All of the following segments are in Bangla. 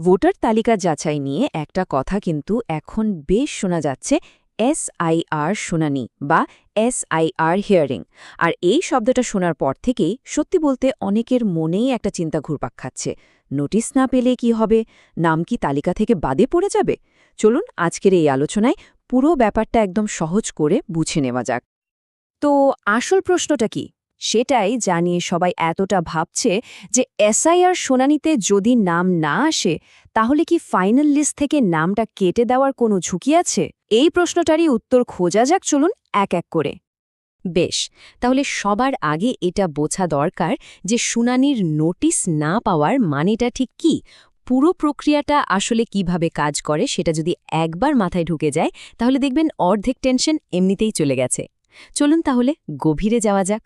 ভোটার তালিকা যাচাই নিয়ে একটা কথা কিন্তু এখন বেশ শোনা যাচ্ছে এসআইআর শুনানি বা এসআইআর হিয়ারিং। আর এই শব্দটা শোনার পর থেকেই সত্যি বলতে অনেকের মনেই একটা চিন্তা ঘুরপাক খাচ্ছে। নোটিশ না পেলে কি হবে? নাম কি তালিকা থেকে বাদে পড়ে যাবে? চলুন আজকের এই আলোচনায় পুরো ব্যাপারটা একদম সহজ করে বুঝে নেওয়া যাক। তো আসল প্রশ্নটা কি? সেটাই জানিয়ে সবাই এতটা ভাবছে যে এসআইআর শুনানিতে যদি নাম না আসে, তাহলে কি ফাইনাল লিস্ট থেকে নামটা কেটে দেওয়ার কোনো ঝুঁকি আছে? এই প্রশ্নটারই উত্তর খোঁজা যাক, চলুন এক এক করে। বেশ, তাহলে সবার আগে এটা বোঝা দরকার যে শুনানির নোটিশ না পাওয়ার মানেটা ঠিক কি? পুরো প্রক্রিয়াটা আসলে কীভাবে কাজ করে সেটা যদি একবার মাথায় ঢুকে যায়, তাহলে দেখবেন অর্ধেক টেনশন এমনিতেই চলে গেছে। চলুন তাহলে গভীরে যাওয়া যাক।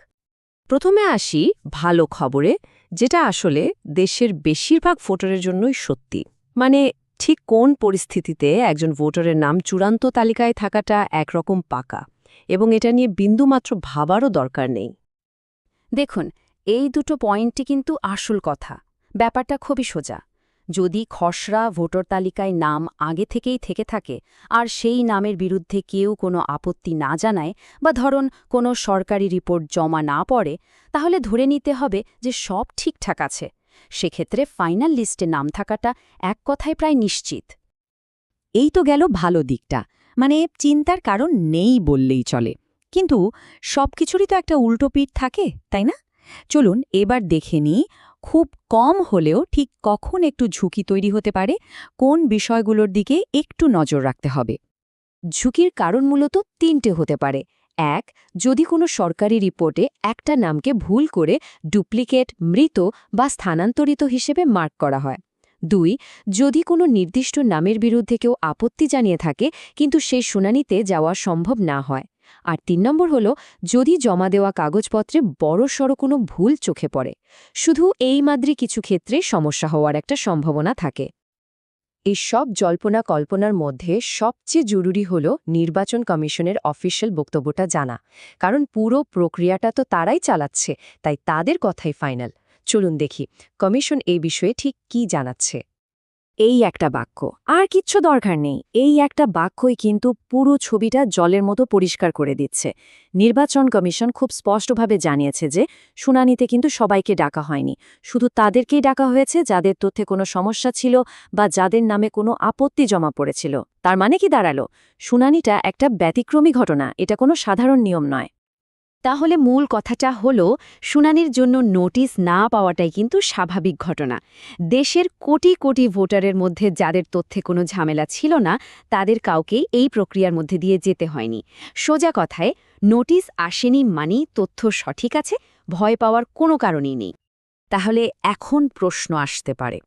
প্রথমে আসি ভালো খবরে, যেটা আসলে দেশের বেশিরভাগ ভোটারের জন্যই সত্যি। মানে ঠিক কোন পরিস্থিতিতে একজন ভোটারের নাম চূড়ান্ত তালিকায় থাকাটা একরকম পাকা এবং এটা নিয়ে বিন্দুমাত্র ভাবারও দরকার নেই। দেখুন, এই দুটো পয়েন্টটি কিন্তু আসল কথা। ব্যাপারটা খুবই সোজা। যদি খসড়া ভোটার তালিকায় নাম আগে থেকেই থেকে থাকে, আর সেই নামের বিরুদ্ধে কেউ কোনো আপত্তি না জানায় বা ধরুন কোনো সরকারি রিপোর্ট জমা না পড়ে, তাহলে ধরে নিতে হবে যে সব ঠিকঠাক আছে। সেক্ষেত্রে ফাইনাল লিস্টে নাম থাকাটা এক কথায় প্রায় নিশ্চিত। এই তো গেল ভালো দিকটা। মানে চিন্তার কারণ নেই বললেই চলে। কিন্তু সবকিছুরই তো একটা উল্টো পিঠ থাকে, তাই না? চলুন এবার দেখে নিই খুব কম হলেও ঠিক কখন একটু ঝুঁকি তৈরি হতে পারে, কোন বিষয়গুলোর দিকে একটু নজর রাখতে হবে। ঝুঁকির কারণ মূলত তিনটে হতে পারে। এক, যদি কোনো সরকারি রিপোর্টে একটা নামকে ভুল করে ডুপ্লিকেট, মৃত বা স্থানান্তরিত হিসেবে মার্ক করা হয়। দুই, যদি কোনো নির্দিষ্ট নামের বিরুদ্ধে কেউ আপত্তি জানিয়ে থাকে, কিন্তু সেই শুনানিতে যাওয়া সম্ভব না হয়। আর তিন নম্বর হল, যদি জমা দেওয়া কাগজপত্রে বড়সড় কোনো ভুল চোখে পড়ে, শুধু এই মাদ্রি কিছু ক্ষেত্রে সমস্যা হওয়ার একটা সম্ভাবনা থাকে। এই সব জল্পনা কল্পনার মধ্যে সবচেয়ে জরুরি হল নির্বাচন কমিশনের অফিসিয়াল বক্তব্যটা জানা, কারণ পুরো প্রক্রিয়াটা তো তারাই চালাচ্ছে, তাই তাদের কথাই ফাইনাল। চলুন দেখি, কমিশন এই বিষয়ে ঠিক কি জানাচ্ছে। এই একটা বাক্য। আর কিচ্ছু দরকার নেই। এই একটা বাক্যই কিন্তু পুরো ছবিটা জলের মতো পরিষ্কার করে দিচ্ছে। নির্বাচন কমিশন খুব স্পষ্টভাবে জানিয়েছে যে, শুনানিতে কিন্তু সবাইকে ডাকা হয়নি। শুধু তাদেরকেই ডাকা হয়েছে যাদের তথ্যে কোনো সমস্যা ছিল বা যাদের নামে কোনো আপত্তি জমা পড়েছিল। তার মানে কি দাঁড়াল? শুনানিটা একটা ব্যতিক্রমী ঘটনা। এটা কোনো সাধারণ নিয়ম নয়। তাহলে মূল কথাটা হলো, শুনানির জন্য নোটিশ না পাওয়াটাই কিন্তু স্বাভাবিক ঘটনা। দেশের কোটি কোটি ভোটারের মধ্যে যাদের তথ্যে কোনো ঝামেলা ছিল না, তাদের কাউকেই এই প্রক্রিয়ার মধ্যে দিয়ে যেতে হয়নি। সোজা কথায়, নোটিশ আসেনি মানেই তথ্য সঠিক আছে, ভয় পাওয়ার কোনো কারণই নেই। তাহলে এখন প্রশ্ন আসতে পারে,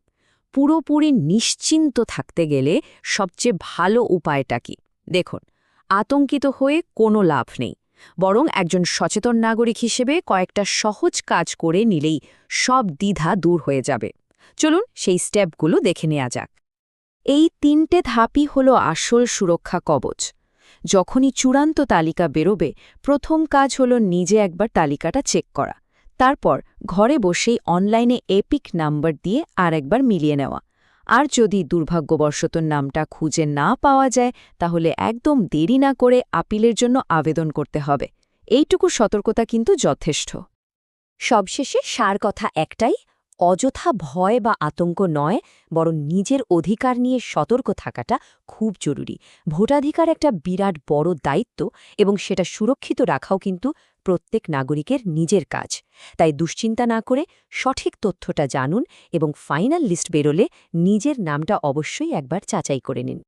পুরোপুরি নিশ্চিন্ত থাকতে গেলে সবচেয়ে ভালো উপায়টা কি? দেখুন, আতঙ্কিত হয়ে কোনো লাভ নেই। বরং একজন সচেতন নাগরিক হিসেবে কয়েকটা সহজ কাজ করে নিলেই সব দ্বিধা দূর হয়ে যাবে। চলুন সেই স্টেপগুলো দেখে নেওয়া যাক। এই তিনটে ধাপই হল আসল সুরক্ষা কবচ। যখনই চূড়ান্ত তালিকা বেরোবে, প্রথম কাজ হল নিজে একবার তালিকাটা চেক করা। তারপর ঘরে বসেই অনলাইনে এপিক নাম্বার দিয়ে আর একবার মিলিয়ে নেওয়া। আর যদি দুর্ভাগ্যবশত নামটা খুঁজে না পাওয়া যায়, তাহলে একদম দেরি না করে আপিলের জন্য আবেদন করতে হবে। এইটুকু সতর্কতা কিন্তু যথেষ্ট। সবশেষে সার কথা একটাই অযথা ভয় বা আতঙ্ক নয়, বরং নিজের অধিকার নিয়ে সতর্ক থাকাটা খুব জরুরি। ভোটাধিকার একটা বিরাট বড় দায়িত্ব এবং সেটা সুরক্ষিত রাখাও কিন্তু প্রত্যেক নাগরিকের নিজের কাজ। তাই দুশ্চিন্তা না করে সঠিক তথ্যটা জানুন এবং ফাইনাল লিস্ট বেরোলে নিজের নামটা অবশ্যই একবার যাচাই করে নিন।